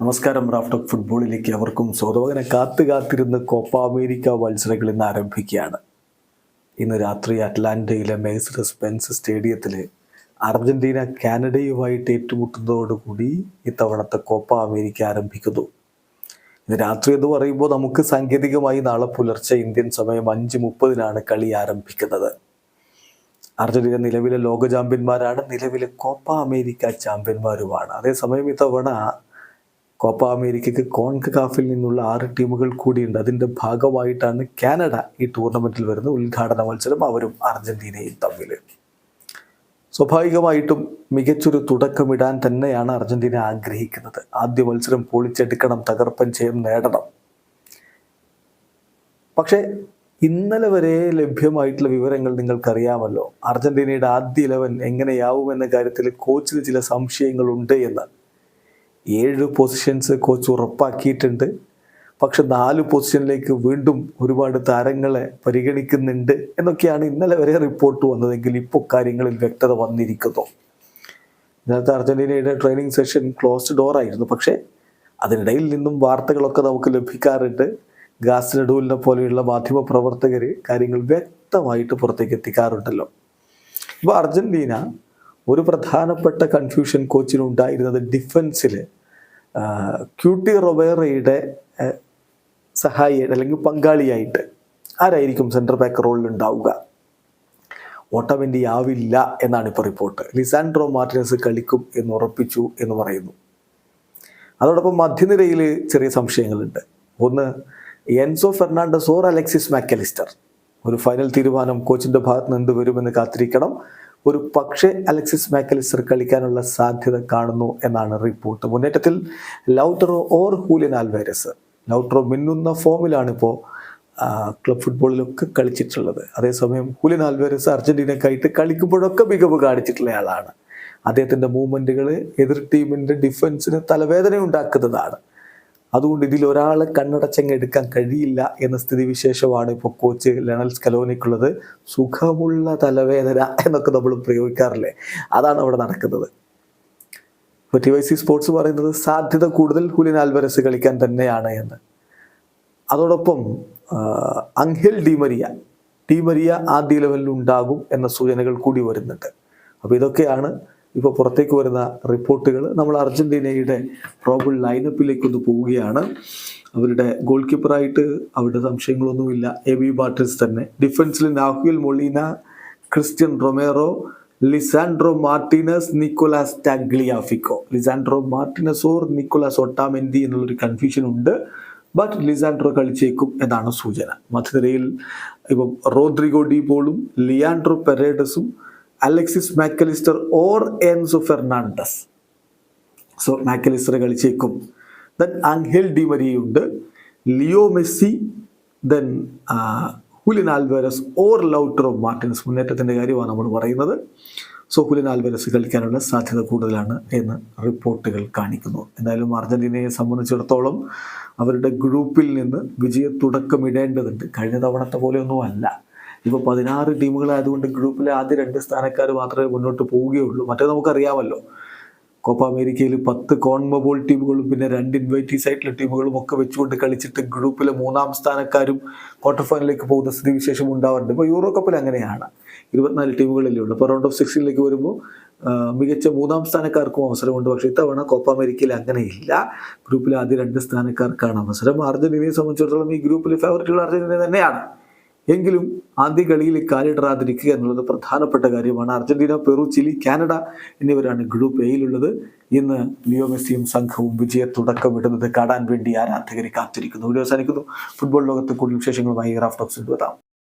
നമസ്കാരം റാഫ്റ്റോക്ക് ഫുട്ബോളിലേക്ക് അവർക്കും സ്വതവനെ കാത്തു കാത്തിരുന്ന് കോപ്പ അമേരിക്ക മത്സരങ്ങൾ ഇന്ന് ആരംഭിക്കുകയാണ്. ഇന്ന് രാത്രി അറ്റ്ലാന്റയിലെ മേഴ്സിഡസ് ബെൻസ് സ്റ്റേഡിയത്തിൽ അർജന്റീന കാനഡയുമായിട്ട് ഏറ്റുമുട്ടുന്നതോടുകൂടി ഇത്തവണത്തെ കോപ്പ അമേരിക്ക ആരംഭിക്കുന്നു. ഇന്ന് രാത്രി എന്ന് പറയുമ്പോൾ നമുക്ക് സാങ്കേതികമായി നാളെ പുലർച്ചെ ഇന്ത്യൻ സമയം അഞ്ച് മുപ്പതിനാണ് കളി ആരംഭിക്കുന്നത്. അർജന്റീന നിലവിലെ ലോക ചാമ്പ്യന്മാരാണ്. നിലവിലെ കോപ്പ അമേരിക്ക ചാമ്പ്യന്മാരുമാണ്. അതേസമയം ഇത്തവണ കോപ്പ അമേരിക്കയ്ക്ക് കോൺകകാഫിൽ നിന്നുള്ള ആറ് ടീമുകൾ കൂടിയുണ്ട്. അതിന്റെ ഭാഗമായിട്ടാണ് കാനഡ ഈ ടൂർണമെന്റിൽ വരുന്ന ഉദ്ഘാടന മത്സരം അവരും അർജന്റീനയും തമ്മിൽ. സ്വാഭാവികമായിട്ടും മികച്ചൊരു തുടക്കമിടാൻ തന്നെയാണ് അർജന്റീന ആഗ്രഹിക്കുന്നത്. ആദ്യ മത്സരം പൊളിച്ചെടുക്കണം തകർപ്പൻ ജയം നേടണം. പക്ഷേ ഇന്നലെ വരെ ലഭ്യമായിട്ടുള്ള വിവരങ്ങൾ നിങ്ങൾക്കറിയാമല്ലോ. അർജന്റീനയുടെ ആദ്യ ഇലവൻ എങ്ങനെയാവും എന്ന കാര്യത്തിൽ കോച്ചിന് ചില സംശയങ്ങളുണ്ട് എന്ന്. ഏഴ് പൊസിഷൻസ് കോച്ച് ഉറപ്പാക്കിയിട്ടുണ്ട്. പക്ഷെ നാല് പൊസിഷനിലേക്ക് വീണ്ടും ഒരുപാട് താരങ്ങളെ പരിഗണിക്കുന്നുണ്ട് എന്നൊക്കെയാണ് ഇന്നലെ വരെ റിപ്പോർട്ട് വന്നതെങ്കിൽ ഇപ്പോൾ കാര്യങ്ങളിൽ വ്യക്തത വന്നിരിക്കുന്നു. ഇന്നത്തെ അർജന്റീനയുടെ ട്രെയിനിങ് സെഷൻ ക്ലോസ്ഡ് ഡോർ ആയിരുന്നു. പക്ഷേ അതിനിടയിൽ നിന്നും വാർത്തകളൊക്കെ നമുക്ക് ലഭിക്കാറുണ്ട്. ഗാസ് പോലെയുള്ള മാധ്യമ പ്രവർത്തകർ കാര്യങ്ങൾ വ്യക്തമായിട്ട് പുറത്തേക്ക് എത്തിക്കാറുണ്ടല്ലോ. ഇപ്പോൾ അർജന്റീന ഒരു പ്രധാനപ്പെട്ട കൺഫ്യൂഷൻ കോച്ചിനുണ്ടായിരുന്നത് ഡിഫൻസിൽ ക്യൂട്ടി റൊബേറയുടെ സഹായി അല്ലെങ്കിൽ പങ്കാളിയായിട്ട് ആരായിരിക്കും സെൻട്രൽ ബാക്ക് റോളിൽ ഉണ്ടാവുക? ഓട്ടവെന്റി ആവില്ല എന്നാണ് ഇപ്പോൾ റിപ്പോർട്ട് ലിസാൻഡ്രോ മാർട്ടിനസ് കളിക്കും എന്ന് ഉറപ്പിച്ചു എന്ന് പറയുന്നു. അതോടൊപ്പം മധ്യനിരയിൽ ചെറിയ സംശയങ്ങളുണ്ട്. ഒന്ന് Enzo Fernandez or Alexis Mac Allister. ഒരു ഫൈനൽ തീരുമാനം കോച്ചിന്റെ ഭാഗത്ത് നിന്ന് എന്ത് വരുമെന്ന് കാത്തിരിക്കണം. ഒരു പക്ഷേ അലക്സിസ് മാക്കലിസ്റ്റർ കളിക്കാനുള്ള സാധ്യത കാണുന്നു എന്നാണ് റിപ്പോർട്ട്. മുന്നേറ്റത്തിൽ Lautaro or Julian Alvarez. Lautaro മിന്നുന്ന ഫോമിലാണ് ഇപ്പോൾ ക്ലബ് ഫുട്ബോളിലൊക്കെ കളിച്ചിട്ടുള്ളത്. അതേസമയം ഹൂലിൻ ആൽവേരസ് അർജന്റീനക്കായിട്ട് കളിക്കുമ്പോഴൊക്കെ മികവ് കാണിച്ചിട്ടുള്ള ആളാണ്. അദ്ദേഹത്തിന്റെ മൂവ്മെന്റുകൾ എതിർ ടീമിന്റെ ഡിഫൻസിന് തലവേദന ഉണ്ടാക്കുന്നതാണ് അതുകൊണ്ട് ഇതിൽ ഒരാളെ കണ്ണടച്ചങ്ങ് എടുക്കാൻ കഴിയില്ല എന്ന സ്ഥിതിവിശേഷമാണ് ഇപ്പോൾ കോച്ച് ലണൽ സ്കലോനിക്കുള്ളത്. സുഖമുള്ള തലവേദന എന്നൊക്കെ നമ്മൾ പ്രയോഗിക്കാറില്ലേ? അതാണ് അവിടെ നടക്കുന്നത്. ഇപ്പോൾ ടി വൈ സി സ്പോർട്സ് പറയുന്നത് സാധ്യത കൂടുതൽ ഹുലിൻ ആൽവരസ് കളിക്കാൻ തന്നെയാണ് എന്ന്. അതോടൊപ്പം അങ്കിൽ ഡിമരിയ ഡിമരിയ ആദ്യ ലെവലിൽ ഉണ്ടാകും എന്ന സൂചനകൾ കൂടി വരുന്നുണ്ട്. അപ്പോൾ ഇതൊക്കെയാണ് ഇപ്പോൾ പുറത്തേക്ക് വരുന്ന റിപ്പോർട്ടുകൾ നമ്മൾ അർജന്റീനയുടെ പ്രോബിൾ ലൈനപ്പിലേക്കൊന്ന് പോവുകയാണ്. അവരുടെ ഗോൾ കീപ്പറായിട്ട് അവരുടെ സംശയങ്ങളൊന്നുമില്ല. എ ബി ബാട്ടിൽസ് തന്നെ ഡിഫൻസിൽ Nahuel Molina Cristian Romero Lisandro Martinez Nicolas Tagliafico. Lisandro Martinez or Nicolas Otamendi എന്നുള്ളൊരു കൺഫ്യൂഷൻ ഉണ്ട്. ബട്ട് ലിസാൻഡ്രോ കളിച്ചേക്കും എന്നാണ് സൂചന. മധ്യനിരയിൽ ഇപ്പം റോദ്രിഗോ ഡി പോളും Leandro പെരേഡസും Alexis Mac Allister or Enzo Fernandez. So Mac Allister കളിച്ചേക്കും. Then Angel ഡിമരിയുണ്ട് Leo Messi then Julian Alvarez or Lautaro Martinez മുന്നേറ്റത്തിന്റെ കാര്യമാണ് നമ്മൾ പറയുന്നത്. സോ ഹുലിൻ ആൽവേരസ് കളിക്കാനുള്ള സാധ്യത കൂടുതലാണ് എന്ന് റിപ്പോർട്ടുകൾ കാണിക്കുന്നു. എന്തായാലും അർജന്റീനയെ സംബന്ധിച്ചിടത്തോളം അവരുടെ ഗ്രൂപ്പിൽ നിന്ന് വിജയ തുടക്കമിടേണ്ടതുണ്ട് കഴിഞ്ഞ തവണത്തെ പോലെയൊന്നും അല്ല. ഇപ്പോൾ പതിനാറ് ടീമുകളായതുകൊണ്ട് ഗ്രൂപ്പിലെ ആദ്യ രണ്ട് സ്ഥാനക്കാർ മാത്രമേ മുന്നോട്ട് പോവുകയുള്ളൂ. മറ്റേ നമുക്കറിയാമല്ലോ. കോപ്പ അമേരിക്കയിൽ പത്ത് കോൺമബോൾ ടീമുകളും പിന്നെ രണ്ട് ഇൻവൈറ്റീസ് ആയിട്ടുള്ള ടീമുകളും ഒക്കെ വെച്ചുകൊണ്ട് കളിച്ചിട്ട് ഗ്രൂപ്പിലെ മൂന്നാം സ്ഥാനക്കാരും ക്വാർട്ടർ ഫൈനലിലേക്ക് പോകുന്ന സ്ഥിതിവിശേഷം ഉണ്ടാവാറുണ്ട്. ഇപ്പോൾ യൂറോ കപ്പിൽ അങ്ങനെയാണ്. ഇരുപത്തിനാല് ടീമുകളല്ലേ ഉള്ളൂ. ഇപ്പോൾ റൗണ്ട് ഓഫ് സിക്സിലേക്ക് വരുമ്പോൾ മികച്ച മൂന്നാം സ്ഥാനക്കാർക്കും അവസരമുണ്ട്. പക്ഷേ ഇത്തവണ കോപ്പ അമേരിക്കയിൽ അങ്ങനെയില്ല. ഗ്രൂപ്പിലെ ആദ്യ രണ്ട് സ്ഥാനക്കാർക്കാണ് അവസരം. അർജന്റീനയെ സംബന്ധിച്ചിടത്തോളം ഈ ഗ്രൂപ്പിലെ ഫേവറേറ്റുകൾ അർജന്റീന തന്നെയാണ്. എങ്കിലും ആദ്യ കളിയിൽ കാലിടറാതിരിക്കുക എന്നുള്ളത് പ്രധാനപ്പെട്ട കാര്യമാണ്. അർജന്റീന പെറു ചിലി കാനഡ എന്നിവരാണ് ഗ്രൂപ്പ് എയിലുള്ളത്. ഇന്ന് ലിയോ മെസ്സിയും സംഘവും വിജയ തുടക്കമിടുന്നത് കാണാൻ വേണ്ടി ആരാധകരെ കാത്തിരിക്കുന്നു. വീഡിയോ അവസാനിക്കുന്നു. ഫുട്ബോൾ ലോകത്ത് കൂടുതൽ വിശേഷങ്ങളുമായി റാഫ്റ്റോക്സ് എത്താം